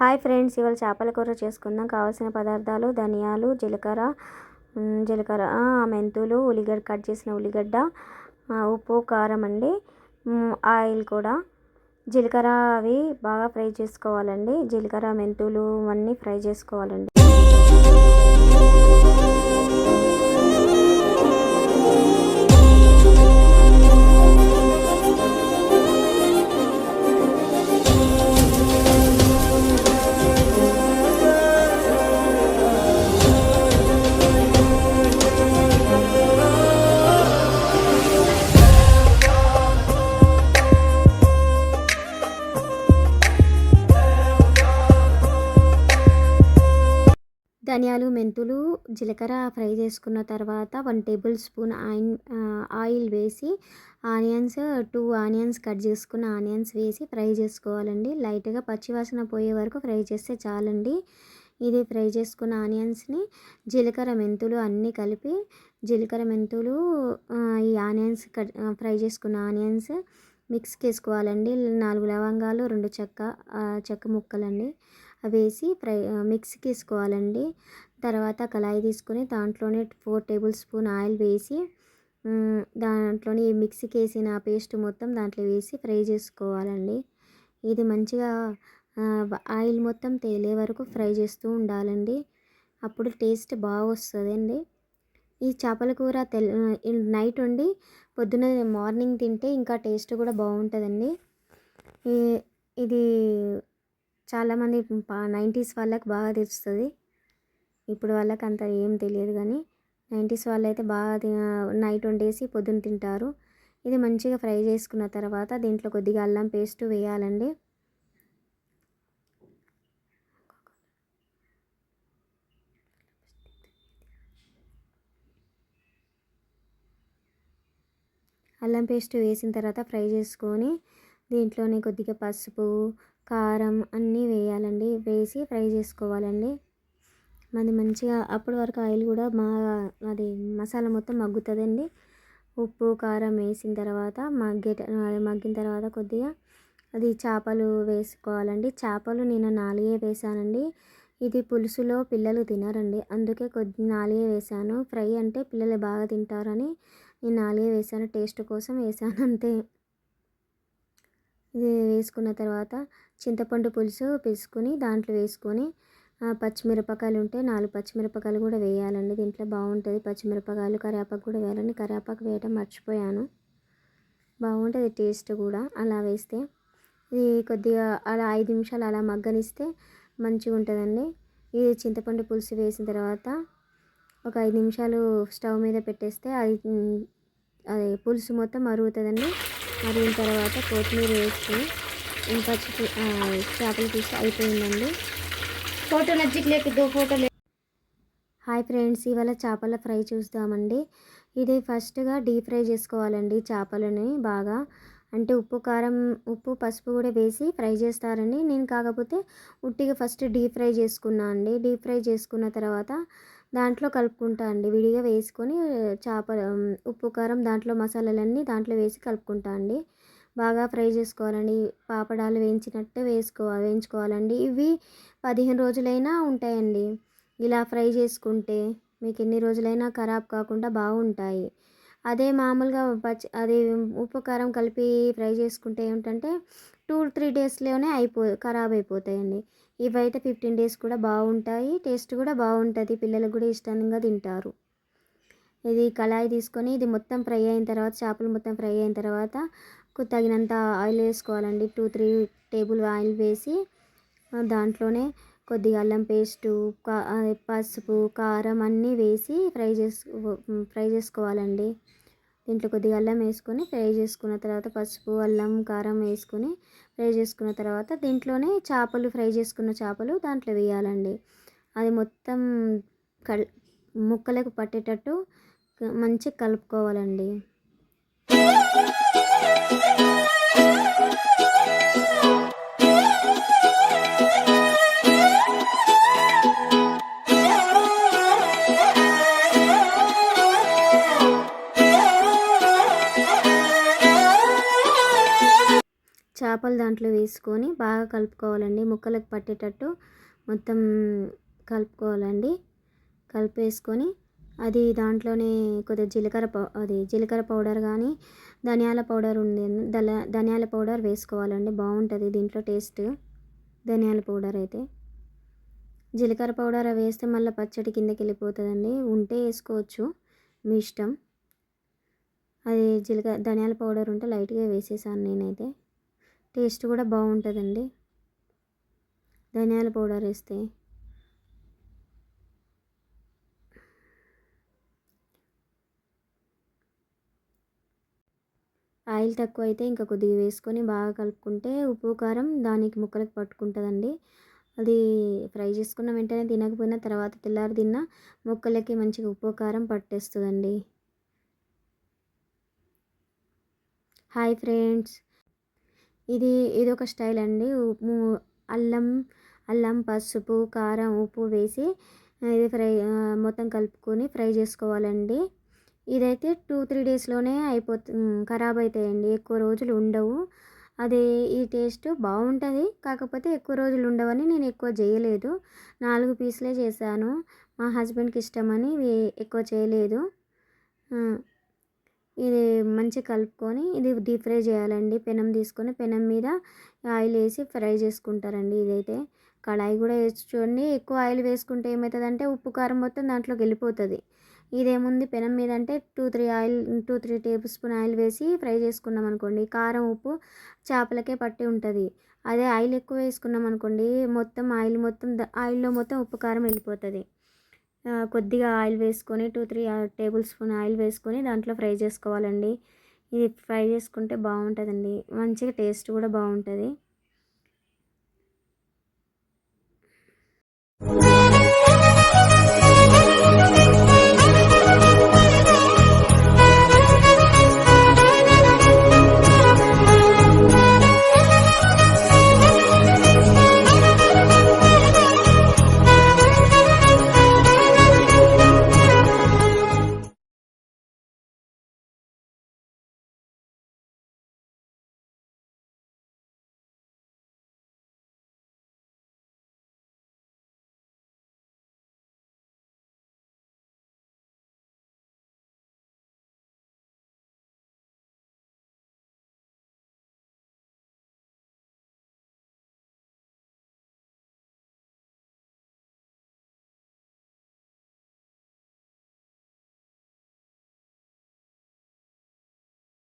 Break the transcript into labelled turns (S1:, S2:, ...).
S1: Hi friends ఇవాళ చేపల కూర చేసుకుందాం. కావాల్సిన పదార్థాలు ధనియాలు జీలకర్ర జీలకర్ర మెంతులు ఉల్లిగడ్డ కట్ చేసిన ఉల్లిగడ్డ ఉప్పు కారం అండి ఆయిల్ కూడా. జీలకర్ర అవి బాగా ఫ్రై చేసుకోవాలండి. జీలకర్ర మెంతులు అన్నీ ఫ్రై చేసుకోవాలండి. ధనియాలు మెంతులు జీలకర్ర ఫ్రై చేసుకున్న తర్వాత one tablespoon oil oil వేసి ఆనియన్స్ టూ ఆనియన్స్ కట్ చేసుకున్న ఆనియన్స్ వేసి ఫ్రై చేసుకోవాలండి. లైట్గా పచ్చివాసన పోయే వరకు ఫ్రై చేస్తే చాలండి. ఇది ఫ్రై చేసుకున్న ఆనియన్స్ని జీలకర్ర మెంతులు అన్నీ కలిపి జీలకర్ర మెంతులు ఈ ఆనియన్స్ కట్ ఫ్రై చేసుకున్న ఆనియన్స్ మిక్స్కి వేసుకోవాలండి నాలుగు లవంగాలు రెండు చెక్క చెక్క ముక్కలండి. వేసి ఫ్రై మిక్సీకి వేసుకోవాలండి. తర్వాత కళాయి తీసుకొని దాంట్లోనే ఫోర్ టేబుల్ స్పూన్ ఆయిల్ వేసి దాంట్లోని మిక్సీకి వేసిన పేస్ట్ మొత్తం దాంట్లో వేసి ఫ్రై చేసుకోవాలండి. ఇది మంచిగా ఆయిల్ మొత్తం తేలే వరకు ఫ్రై చేస్తూ ఉండాలండి. అప్పుడు టేస్ట్ బాగా వస్తుందండి. ఈ చేపల కూర తెల్ నైట్ ఉండి పొద్దున మార్నింగ్ తింటే ఇంకా టేస్ట్ కూడా బాగుంటుందండి. ఇది చాలామంది నైంటీస్ వాళ్ళకి బాగా తెలుస్తుంది. ఇప్పుడు వాళ్ళకి అంత ఏం తెలియదు కానీ నైంటీస్ వాళ్ళు అయితే బాగా తి- నైట్ వండేసి పొద్దున్న తింటారు. ఇది మంచిగా ఫ్రై చేసుకున్న తర్వాత దీంట్లో కొద్దిగా అల్లం పేస్ట్ వేయాలండి. అల్లం పేస్ట్ వేసిన తర్వాత ఫ్రై చేసుకొని దీంట్లోనే కొద్దిగా పసుపు కారం అన్నీ వేయాలండి. వేసి ఫ్రై చేసుకోవాలండి. అది మంచిగా అప్పటి వరకు ఆయిల్ కూడా మా అది మసాలా మొత్తం మగ్గుతుందండి. ఉప్పు కారం వేసిన తర్వాత మగ్గేట అది మగ్గిన తర్వాత కొద్దిగా అది చేపలు వేసుకోవాలండి. చేపలు నేను నాలుగే వేసానండి. ఇది పులుసులో పిల్లలు తినరండి. అందుకే కొద్ది నాలుగే వేసాను. ఫ్రై అంటే పిల్లలు బాగా తింటారని నేను నాలుగే వేసాను. టేస్ట్ కోసం వేసాను అంతే. ఇది వేసుకున్న తర్వాత చింతపండు పులుసు పిసుకుని దాంట్లో వేసుకొని పచ్చిమిరపకాయలు ఉంటే నాలుగు పచ్చిమిరపకాయలు కూడా వేయాలండి. దీంట్లో బాగుంటుంది. పచ్చిమిరపకాయలు కరివేపాకు కూడా వేయాలండి. కరివేపాకు వేయడం మర్చిపోయాను. బాగుంటుంది టేస్ట్ కూడా. అలా వేస్తే ఇది కొద్దిగా అలా ఐదు నిమిషాలు అలా మగ్గనిస్తే మంచిగా ఉంటుందండి. ఇది చింతపండు పులుసు వేసిన తర్వాత ఒక ఐదు నిమిషాలు స్టవ్ మీద పెట్టేస్తే అది అది పులుసు మొత్తం మరుగుతుందండి మరిగిన తర్వాత కొత్తిమీర వేసి ఇంకా చేపల తీసి అయిపోయిందండి.
S2: ఫోటో నచ్చిక ఫోటో
S1: హాయ్ ఫ్రెండ్స్ ఇవాళ చేపల ఫ్రై చూస్తామండి. ఇది ఫస్ట్గా డీప్ ఫ్రై చేసుకోవాలండి చేపలని బాగా. అంటే ఉప్పు కారం ఉప్పు పసుపు కూడా వేసి ఫ్రై చేస్తారండి. నేను కాకపోతే ఉట్టిగా ఫస్ట్ డీప్ ఫ్రై చేసుకున్నా అండి. డీప్ ఫ్రై చేసుకున్న తర్వాత దాంట్లో కలుపుకుంటా అండి. విడిగా వేసుకొని చేప ఉప్పు కారం దాంట్లో మసాలాలన్నీ దాంట్లో వేసి కలుపుకుంటా అండి. బాగా ఫ్రై చేసుకోవాలండి. పాపడాలు వేయించినట్టు వేసుకోవాలి వేయించుకోవాలండి. ఇవి పదిహేను రోజులైనా ఉంటాయండి. ఇలా ఫ్రై చేసుకుంటే మీకు ఎన్ని రోజులైనా ఖరాబ్ కాకుండా బాగుంటాయి. అదే మామూలుగా పచ్చి అదే ఉప్పు కారం కలిపి ఫ్రై చేసుకుంటే ఏమిటంటే టూ త్రీ డేస్లోనే అయిపో ఖరాబ్ అయిపోతాయండి. ఇవైతే ఫిఫ్టీన్ డేస్ కూడా బాగుంటాయి. టేస్ట్ కూడా బాగుంటుంది. పిల్లలకు కూడా ఇష్టంగా తింటారు. ఇది కళాయి తీసుకొని ఇది మొత్తం ఫ్రై అయిన తర్వాత చేపలు మొత్తం ఫ్రై అయిన తర్వాత తగినంత ఆయిల్ వేసుకోవాలండి. టూ త్రీ టేబుల్ ఆయిల్ వేసి దాంట్లోనే కొద్దిగా అల్లం పేస్టు కా- పసుపు కారం అన్నీ వేసి ఫ్రై చేసు ఫ్రై చేసుకోవాలండి. దీంట్లో కొద్దిగా అల్లం వేసుకొని ఫ్రై చేసుకున్న తర్వాత పసుపు అల్లం కారం వేసుకొని ఫ్రై చేసుకున్న తర్వాత దీంట్లోనే చేపలు ఫ్రై చేసుకున్న చేపలు దాంట్లో వేయాలండి. అది మొత్తం కల్ ముక్కలకు పట్టేటట్టు మంచిగా కలుపుకోవాలండి. చేపలు దాంట్లో వేసుకొని బాగా కలుపుకోవాలండి. ముక్కలకు పట్టేటట్టు మొత్తం కలుపుకోవాలండి. కలిపేసుకొని అది దాంట్లోనే కొద్దిగా జీలకర్ర పౌ అది జీలకర్ర పౌడర్ కానీ ధనియాల పౌడర్ ఉంది దల ధనియాల పౌడర్ వేసుకోవాలండి. బాగుంటుంది దీంట్లో టేస్ట్. ధనియాల పౌడర్ అయితే. జీలకర్ర పౌడర్ వేస్తే మళ్ళీ పచ్చడి కిందకి వెళ్ళిపోతుందండి. ఉంటే వేసుకోవచ్చు. మీ ఇష్టం. అది జీలకర్ర ధనియాల పౌడర్ ఉంటే లైట్గా వేసేసాను నేనైతే. టేస్ట్ కూడా బాగుంటుందండి. ధనియాల పౌడర్ వేస్తే. ఆయిల్ తక్కువ అయితే ఇంకా కొద్దిగా వేసుకొని బాగా కలుపుకుంటే ఉప్పు కారం దానికి ముక్కలకు పట్టుకుంటుందండి. అది ఫ్రై చేసుకున్న వెంటనే తినకపోయినా తర్వాత తెల్లారి తిన్న ముక్కలకి మంచిగా ఉప్పు కారం పట్టేస్తుందండి. Hi friends. ఇది ఇది ఒక స్టైల్ అండి ఉప్పు అల్లం అల్లం పసుపు కారం ఉప్పు వేసి ఇది ఫ్రై మొత్తం కలుపుకొని ఫ్రై చేసుకోవాలండి. ఇదైతే టూ త్రీ డేస్లోనే అయిపోతుంది ఖరాబ్ అవుతాయండి ఎక్కువ రోజులు ఉండవు. అదే ఈ టేస్ట్ బాగుంటుంది కాకపోతే ఎక్కువ రోజులు ఉండవని నేను ఎక్కువ చేయలేదు నాలుగు పీసులే చేశాను. మా హస్బెండ్కి ఇష్టమని ఎక్కువ చేయలేదు. ఇది మంచిగా కలుపుకొని ఇది డీప్ ఫ్రై చేయాలండి. పెనం తీసుకొని పెనం మీద ఆయిల్ వేసి ఫ్రై చేసుకుంటారండి ఇదైతే. కడాయి కూడా వేసి చూడండి ఎక్కువ ఆయిల్ వేసుకుంటే ఏమవుతుందంటే ఉప్పు కారం మొత్తం దాంట్లోకి వెళ్ళిపోతుంది. ఇదేముంది పెనం మీద అంటే two three oil two three tablespoon oil వేసి ఫ్రై చేసుకున్నాం అనుకోండి. కారం ఉప్పు చేపలకే పట్టి ఉంటుంది. అదే ఆయిల్ ఎక్కువ వేసుకున్నాం అనుకోండి మొత్తం ఆయిల్ మొత్తం ఆయిల్లో మొత్తం ఉప్పు కారం వెళ్ళిపోతుంది. కొద్దిగా ఆయిల్ వేసుకొని two three tablespoon oil వేసుకొని దాంట్లో ఫ్రై చేసుకోవాలండి. ఇది ఫ్రై చేసుకుంటే బాగుంటుందండి. మంచిగా టేస్ట్ కూడా బాగుంటుంది.